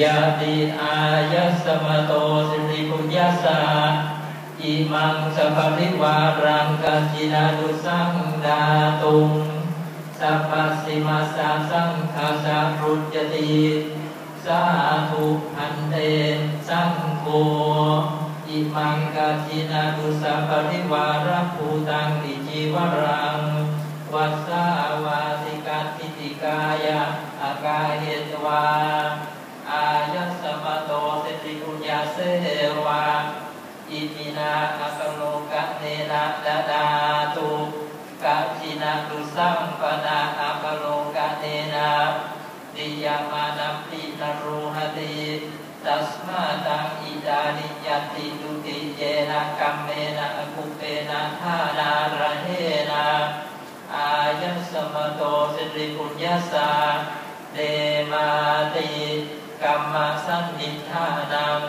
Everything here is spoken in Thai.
ยะติอายะสมโตสิริปุญญาสาอิมังสภริวารังกัจจินานุสังดาตุงสัพพสิมาสาสังฆาสารุจติสาธุอันเตสังโฆอิมังกัจจินานุสัพริวารัภูตังติจีวรังวัสสาวาสิกัติติกายะอากาเหตวา เสวาอิมินาอัคโลกะเนนะดาดาตุกะจินาตุสัมปนาอัคโลกะเนนะติยามานัมปินรูหติตัสมาตังอิดานิยติตุติเยนะกัมเมนะกุเปนะทานาระเฮนะอายัสมโตสิริปุญญาสาเดมาติกัมมสันนิธานัง